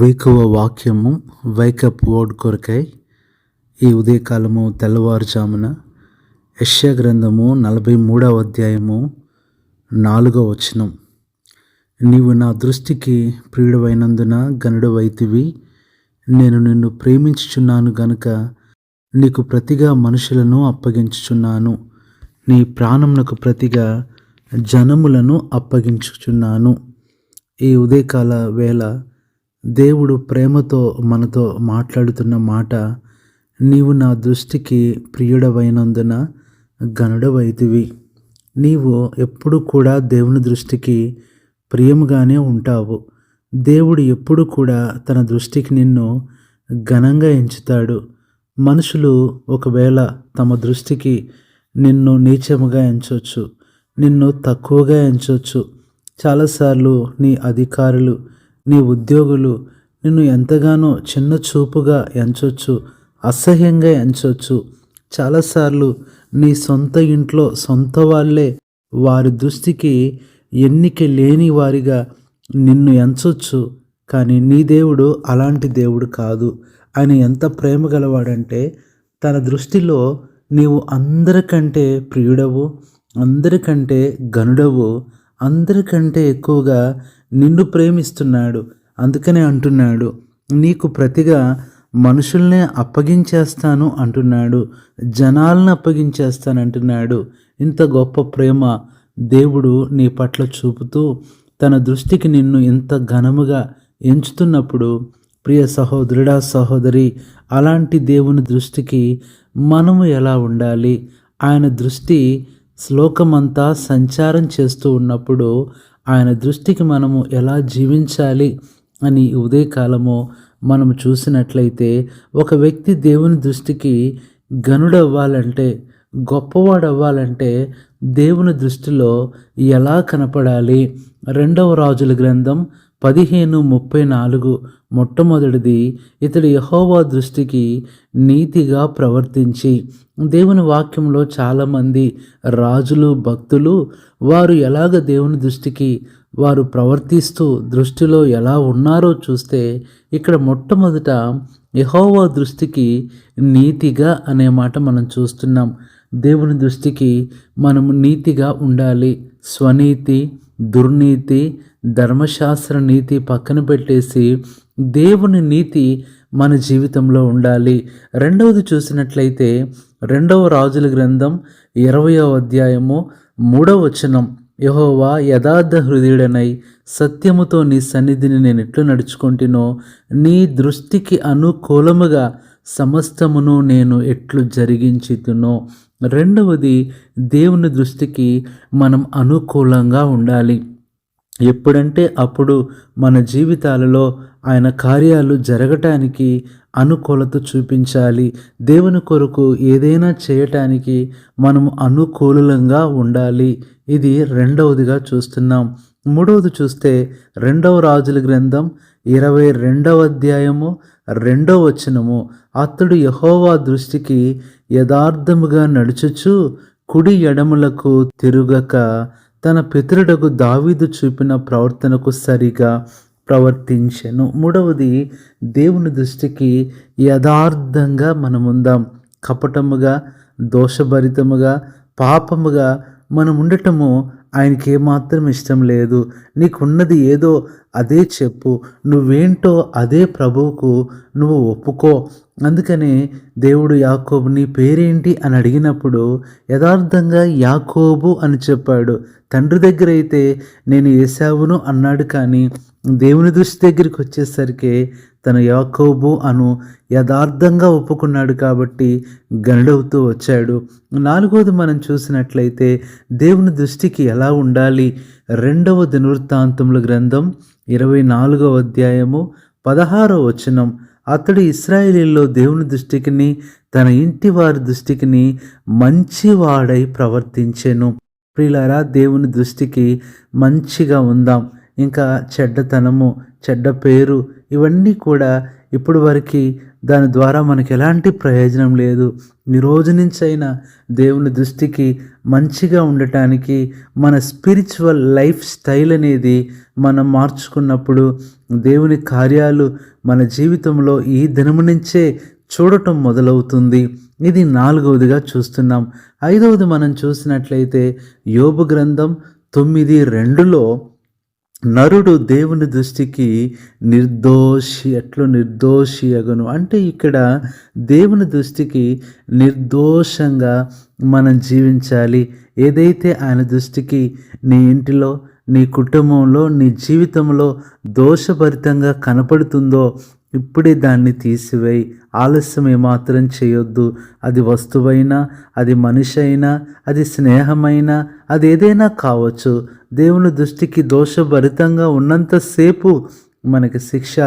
వేకువ వాక్యము wake up word కొరకై ఈ ఉదయకాలము తెల్లవారుజామున యెషయా గ్రంథము నలభై మూడవ అధ్యాయము నాలుగవ వచనం. నీవు నా దృష్టికి ప్రియుడవైనందున గనుడవైతివి నేను నిన్ను ప్రేమించుచున్నాను గనుక నీకు ప్రతిగా మనుషులను అప్పగించుచున్నాను. నీ ప్రాణమునకు ప్రతిగా జనములను అప్పగించుచున్నాను. ఈ ఉదయకాల వేళ దేవుడు ప్రేమతో మనతో మాట్లాడుతున్న మాట నీవు నా దృష్టికి ప్రియుడవైనందున గనుడవైతివి నీవు ఎప్పుడు కూడా దేవుని దృష్టికి ప్రియముగానే ఉంటావు. దేవుడు ఎప్పుడు కూడా తన దృష్టికి నిన్ను ఘనంగా ఎంచుతాడు. మనుషులు ఒకవేళ తమ దృష్టికి నిన్ను నీచముగా ఎంచవచ్చు నిన్ను తక్కువగా ఎంచవచ్చు చాలాసార్లు నీ అధికారులు నీ ఉద్యోగులు నిన్ను ఎంతగానో చిన్న చూపుగా ఎంచవచ్చు అసహ్యంగా ఎంచవచ్చు చాలాసార్లు నీ సొంత ఇంట్లో సొంత వాళ్ళే వారి దృష్టికి ఎన్నిక లేని వారిగా నిన్ను ఎంచొచ్చు. కానీ నీ దేవుడు అలాంటి దేవుడు కాదు. ఆయన ఎంత ప్రేమ గలవాడంటే తన దృష్టిలో నీవు అందరికంటే ప్రియుడవు అందరికంటే గనుడవు అందరికంటే ఎక్కువగా నిన్ను ప్రేమిస్తున్నాడు. అందుకనే అంటున్నాడు. నీకు ప్రతిగా మనుషుల్నే అప్పగించేస్తాను అంటున్నాడు. జనాలను అప్పగించేస్తాను అంటున్నాడు. ఇంత గొప్ప ప్రేమ దేవుడు నీ పట్ల చూపుతూ తన దృష్టికి నిన్ను ఇంత ఘనముగా ఎంచుతున్నప్పుడు ప్రియ సహోదరుడా సహోదరి అలాంటి దేవుని దృష్టికి మనము ఎలా ఉండాలి? ఆయన దృష్టి శ్లోకమంతా సంచారం చేస్తూ ఉన్నప్పుడు ఆయన దృష్టికి మనము ఎలా జీవించాలి అని ఉదయకాలము మనం చూసినట్లయితే ఒక వ్యక్తి దేవుని దృష్టికి గనుడవ్వాలంటే గొప్పవాడు అవ్వాలంటే దేవుని దృష్టిలో ఎలా కనపడాలి? రెండవ రాజుల గ్రంథం పదిహేను ముప్పై నాలుగు మొట్టమొదటిది ఇతడు యహోవా దృష్టికి నీతిగా ప్రవర్తించి. దేవుని వాక్యంలో చాలామంది రాజులు భక్తులు వారు ఎలాగ దేవుని దృష్టికి వారు ప్రవర్తిస్తూ దృష్టిలో ఎలా ఉన్నారో చూస్తే ఇక్కడ మొట్టమొదట యహోవా దృష్టికి నీతిగా అనే మాట మనం చూస్తున్నాం. దేవుని దృష్టికి మనము నీతిగా ఉండాలి. స్వనీతి దుర్నీతి ధర్మశాస్త్ర నీతి పక్కన పెట్టేసి దేవుని నీతి మన జీవితంలో ఉండాలి. రెండవది చూసినట్లయితే రెండవ రాజుల గ్రంథం ఇరవయో అధ్యాయము మూడవ వచనం. యహోవా యథార్థ హృదయుడనై సత్యముతో నీ సన్నిధిని నేను ఎట్లు నడుచుకుంటునో నీ దృష్టికి అనుకూలముగా సమస్తమును నేను ఎట్లు జరిగించుతునో. రెండవది దేవుని దృష్టికి మనం అనుకూలంగా ఉండాలి. ఎప్పుడంటే అప్పుడు మన జీవితాలలో ఆయన కార్యాలు జరగటానికి అనుకూలత చూపించాలి. దేవుని కొరకు ఏదైనా చేయటానికి మనము అనుకూలంగా ఉండాలి. ఇది రెండవదిగా చూస్తున్నాం. మూడవది చూస్తే రెండవ రాజుల గ్రంథం ఇరవై రెండవ అధ్యాయము రెండవ వచనము. అతడు యహోవా దృష్టికి యథార్థముగా నడుచుచు కుడి ఎడములకు తిరుగక తన పితరుడకు దావీదు చూపిన ప్రవర్తనకు సరిగా ప్రవర్తించను. మూడవది దేవుని దృష్టికి యథార్థంగా మనముందాం. కపటముగా దోషభరితముగా పాపముగా మనం ఉండటము ఆయనకి ఏమాత్రం ఇష్టం లేదు. నీకున్నది ఏదో అదే చెప్పు. నువ్వేంటో అదే ప్రభువుకు నువ్వు ఒప్పుకో. అందుకనే దేవుడు యాకోబు నీ పేరేంటి అని అడిగినప్పుడు యథార్థంగా యాకోబు అని చెప్పాడు. తండ్రి దగ్గర అయితే నేను ఏసావును అన్నాడు కానీ దేవుని దృష్టి దగ్గరికి వచ్చేసరికి తన యాకోబు అను యథార్థంగా ఒప్పుకున్నాడు కాబట్టి గనుడవుతూ వచ్చాడు. నాలుగవది మనం చూసినట్లయితే దేవుని దృష్టికి ఎలా ఉండాలి? రెండవ దినవృత్తాంతముల గ్రంథం ఇరవై నాలుగవ అధ్యాయము పదహారవ వచనం. అతడు ఇస్రాయేలీలో దేవుని దృష్టికిని తన ఇంటి వారి దృష్టికిని మంచివాడై ప్రవర్తించెను. ప్రియులారా దేవుని దృష్టికి మంచిగా ఉందాం. ఇంకా చెడ్డతనము చెడ్డ పేరు ఇవన్నీ కూడా ఇప్పుడు వరకు దాని ద్వారా మనకి ఎలాంటి ప్రయోజనం లేదు. ఈ రోజు నుంచైనా దేవుని దృష్టికి మంచిగా ఉండటానికి మన స్పిరిచువల్ లైఫ్ స్టైల్ అనేది మనం మార్చుకున్నప్పుడు దేవుని కార్యాలు మన జీవితంలో ఈ దినము నుంచే చూడటం మొదలవుతుంది. ఇది నాలుగవదిగా చూస్తున్నాం. ఐదవది మనం చూసినట్లయితే యోబు గ్రంథం తొమ్మిది రెండులో నరుడు దేవుని దృష్టికి నిర్దోషి ఎట్లు నిర్దోషి అగను? అంటే ఇక్కడ దేవుని దృష్టికి నిర్దోషంగా మనం జీవించాలి. ఏదైతే ఆయన దృష్టికి నీ ఇంటిలో నీ కుటుంబంలో నీ జీవితంలో దోషభరితంగా కనపడుతుందో ఇప్పుడే దాన్ని తీసివేయి. ఆలస్యం ఏమాత్రం చేయొద్దు. అది వస్తువైనా అది మనిషి అయినా అది స్నేహమైనా అది ఏదైనా కావచ్చు. దేవుని దృష్టికి దోషభరితంగా ఉన్నంతసేపు మనకి శిక్ష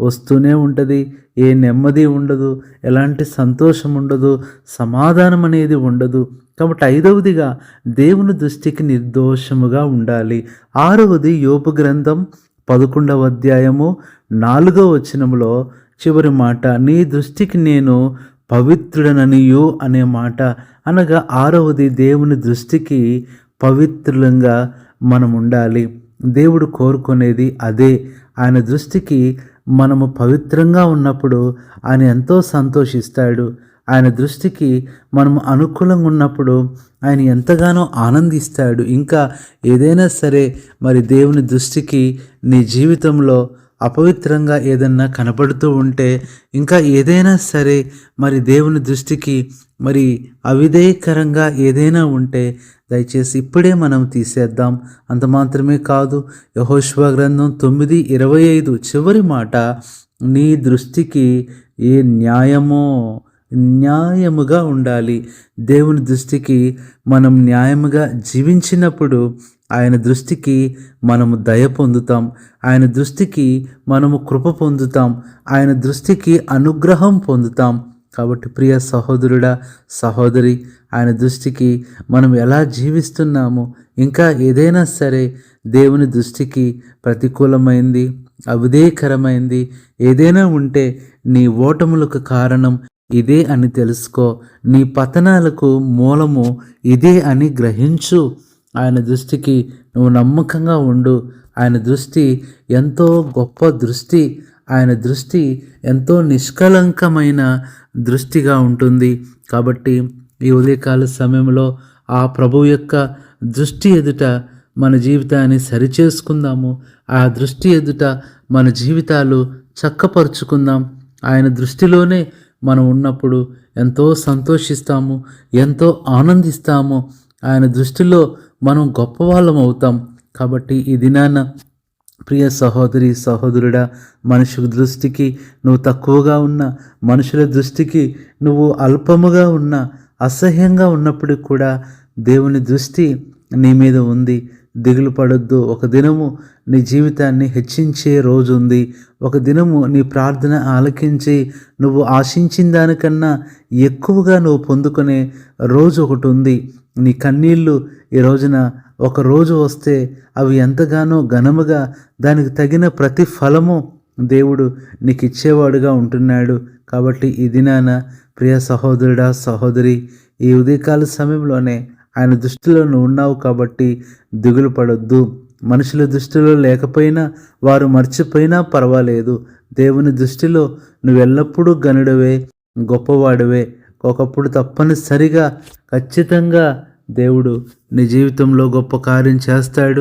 వస్తూనే ఉంటుంది. ఏ నెమ్మది ఉండదు ఎలాంటి సంతోషం ఉండదు సమాధానం అనేది ఉండదు. కాబట్టి ఐదవదిగా దేవుని దృష్టికి నిర్దోషముగా ఉండాలి. ఆరవది యోపు గ్రంథం పదకొండవ అధ్యాయము నాలుగవ వచనంలో చివరి మాట నీ దృష్టికి నేను పవిత్రుడననియు అనే మాట అనగా ఆరవది దేవుని దృష్టికి పవిత్రులంగా మనం ఉండాలి దేవుడు కోరుకునేది అదే. ఆయన దృష్టికి మనము పవిత్రంగా ఉన్నప్పుడు ఆయన ఎంతో సంతోషిస్తాడు. ఆయన దృష్టికి మనం అనుకూలంగా ఉన్నప్పుడు ఆయన ఎంతగానో ఆనందిస్తాడు. ఇంకా ఏదైనా సరే మరి దేవుని దృష్టికి నీ జీవితంలో అపవిత్రంగా ఏదన్నా కనపడుతూ ఉంటే ఇంకా ఏదైనా సరే మరి దేవుని దృష్టికి మరి అవిధేయకరంగా ఏదైనా ఉంటే దయచేసి ఇప్పుడే మనం తీసేద్దాం. అంత మాత్రమే కాదు యహోష్వ గ్రంథం తొమ్మిది ఇరవై ఐదు చివరి మాట నీ దృష్టికి ఏ న్యాయమో న్యాయముగా ఉండాలి. దేవుని దృష్టికి మనం న్యాయముగా జీవించినప్పుడు ఆయన దృష్టికి మనము దయ పొందుతాం. ఆయన దృష్టికి మనము కృప పొందుతాం. ఆయన దృష్టికి అనుగ్రహం పొందుతాం. కాబట్టి ప్రియ సహోదరుడా సహోదరి ఆయన దృష్టికి మనం ఎలా జీవిస్తున్నామో ఇంకా ఏదైనా సరే దేవుని దృష్టికి ప్రతికూలమైంది అవిధేయకరమైంది ఏదైనా ఉంటే నీ ఓటములకు కారణం ఇదే అని తెలుసుకో. నీ పతనాలకు మూలము ఇదే అని గ్రహించు. ఆయన దృష్టికి నువ్వు నమ్మకంగా ఉండు. ఆయన దృష్టి ఎంతో గొప్ప దృష్టి. ఆయన దృష్టి ఎంతో నిష్కలంకమైన దృష్టిగా ఉంటుంది. కాబట్టి ఈ ఉదయకాల సమయంలో ఆ ప్రభు యొక్క దృష్టి ఎదుట మన జీవితాన్ని సరిచేసుకుందాము. ఆ దృష్టి ఎదుట మన జీవితాలు చక్కపరుచుకుందాం. ఆయన దృష్టిలోనే మనం ఉన్నప్పుడు ఎంతో సంతోషిస్తాము ఎంతో ఆనందిస్తాము. ఆయన దృష్టిలో మనం గొప్పవాళ్ళం అవుతాం. కాబట్టి ఈ దినాన ప్రియ సహోదరి సహోదరుడా మనుషుల దృష్టికి నువ్వు తక్కువగా ఉన్న మనుషుల దృష్టికి నువ్వు అల్పముగా ఉన్న అసహ్యంగా ఉన్నప్పటికి కూడా దేవుని దృష్టి నీ మీద ఉంది. దిగులు పడొద్దు. ఒక దినము నీ జీవితాన్ని హెచ్చించే రోజు ఉంది ఒక దినము నీ ప్రార్థన ఆలకించి నువ్వు ఆశించిన దానికన్నా ఎక్కువగా నువ్వు పొందుకునే రోజు ఒకటి ఉంది. నీ కన్నీళ్ళు ఈ రోజున ఒక రోజు వస్తే అవి ఎంతగానో ఘనముగా దానికి తగిన ప్రతి ఫలము దేవుడు నీకు ఇచ్చేవాడుగా ఉంటున్నాడు. కాబట్టి ఈ దినాన ప్రియ సహోదరుడా సహోదరి ఈ ఉదయకాల సమయంలోనే ఆయన దృష్టిలో నువ్వు ఉన్నావు కాబట్టి దిగులు పడొద్దు. మనుషుల దృష్టిలో లేకపోయినా వారు మర్చిపోయినా పర్వాలేదు. దేవుని దృష్టిలో నువ్వు ఎల్లప్పుడూ గనుడవే గొప్పవాడివే. ఒకప్పుడు తప్పనిసరిగా ఖచ్చితంగా దేవుడు నీ జీవితంలో గొప్ప కార్యం చేస్తాడు.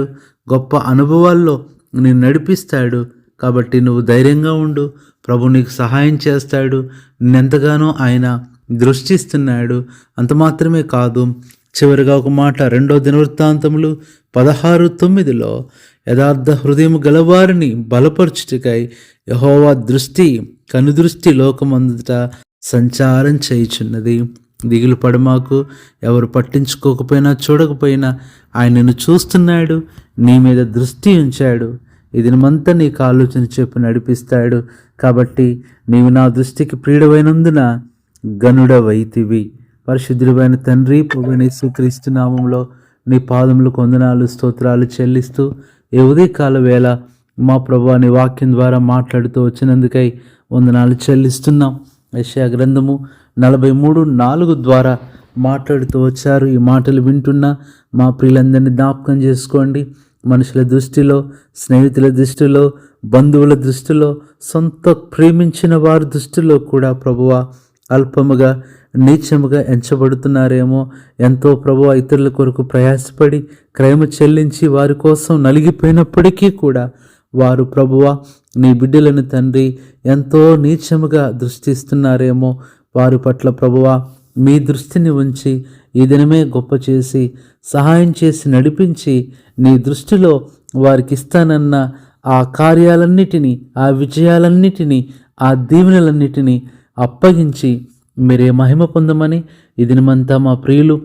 గొప్ప అనుభవాల్లో నేను నడిపిస్తాడు. కాబట్టి నువ్వు ధైర్యంగా ఉండు. ప్రభు నీకు సహాయం చేస్తాడు. నిన్నెంతగానో ఆయన దృష్టిస్తున్నాడు. అంత మాత్రమే కాదు చివరిగా ఒక మాట రెండో దినవృత్తాంతములు పదహారు తొమ్మిదిలో యథార్థ హృదయం గలవారిని బలపరుచుటకై యహోవా దృష్టి కనుదృష్టి లోకమందుట సంచారం చేయుచున్నది. దిగులు పడమాకు ఎవరు పట్టించుకోకపోయినా చూడకపోయినా ఆయనను చూస్తున్నాడు నీ మీద దృష్టి ఉంచాడు. ఇది నీకు ఆలోచన చెప్పి నడిపిస్తాడు. కాబట్టి నీవు నా దృష్టికి ప్రియుడవైనందున గనుడవైతివి పరిశుద్ధుడైన తండ్రి ప్రభుని సుక్రీస్తు నామంలో నీ పాదములు కొందనాలు స్తోత్రాలు చెల్లిస్తూ ఏ ఉదయకాల వేళ మా ప్రభా నీ వాక్యం ద్వారా మాట్లాడుతూ వచ్చినందుకై వందనాలు చెల్లిస్తున్నాం. యశా గ్రంథము నలభై మూడు నాలుగు ద్వారా మాట్లాడుతూ వచ్చారు. ఈ మాటలు వింటున్న మా ప్రియులందరినీ జ్ఞాపకం చేసుకోండి. మనుషుల దృష్టిలో స్నేహితుల దృష్టిలో బంధువుల దృష్టిలో సొంత ప్రేమించిన వారి దృష్టిలో కూడా ప్రభువ అల్పముగా నీచముగా ఎంచబడుతున్నారేమో. ఎంతో ప్రభు ఇతరుల కొరకు ప్రయాసపడి క్రయము చెల్లించి వారి కోసం నలిగిపోయినప్పటికీ కూడా వారు ప్రభువ నీ బిడ్డలను తండ్రి ఎంతో నీచముగా దృష్టిస్తున్నారేమో. వారి పట్ల ప్రభువ మీ దృష్టిని ఉంచి ఈ దినమే గొప్ప చేసి సహాయం చేసి నడిపించి నీ దృష్టిలో వారికి ఇస్తానన్న ఆ కార్యాలన్నిటినీ ఆ విజయాలన్నిటినీ ఆ దీవెనలన్నిటినీ అప్పగించి మీరే మహిమ పొందమని ఈ దినమంతా మా ప్రియులు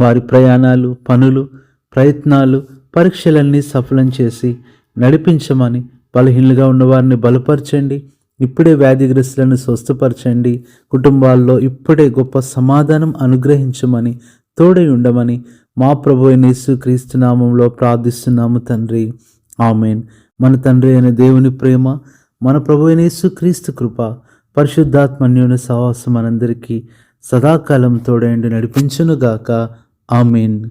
వారి ప్రయాణాలు పనులు ప్రయత్నాలు పరీక్షలన్నీ సఫలం చేసి నడిపించమని బలహీనలుగా ఉన్నవారిని బలపరచండి ఇప్పుడే వ్యాధిగ్రస్తులను స్వస్థపరచండి కుటుంబాల్లో ఇప్పుడే గొప్ప సమాధానం అనుగ్రహించమని తోడై ఉండమని మా ప్రభు అయిన క్రీస్తునామంలో నామంలో ప్రార్థిస్తున్నాము తండ్రి. ఆమెన్. మన తండ్రి అయిన దేవుని ప్రేమ మన ప్రభు అయిన యేసుక్రీస్తు కృప పరిశుద్ధాత్మన్యుని సహవాసం మనందరికీ సదాకాలం తోడైండి నడిపించునుగాక. ఆమెన్.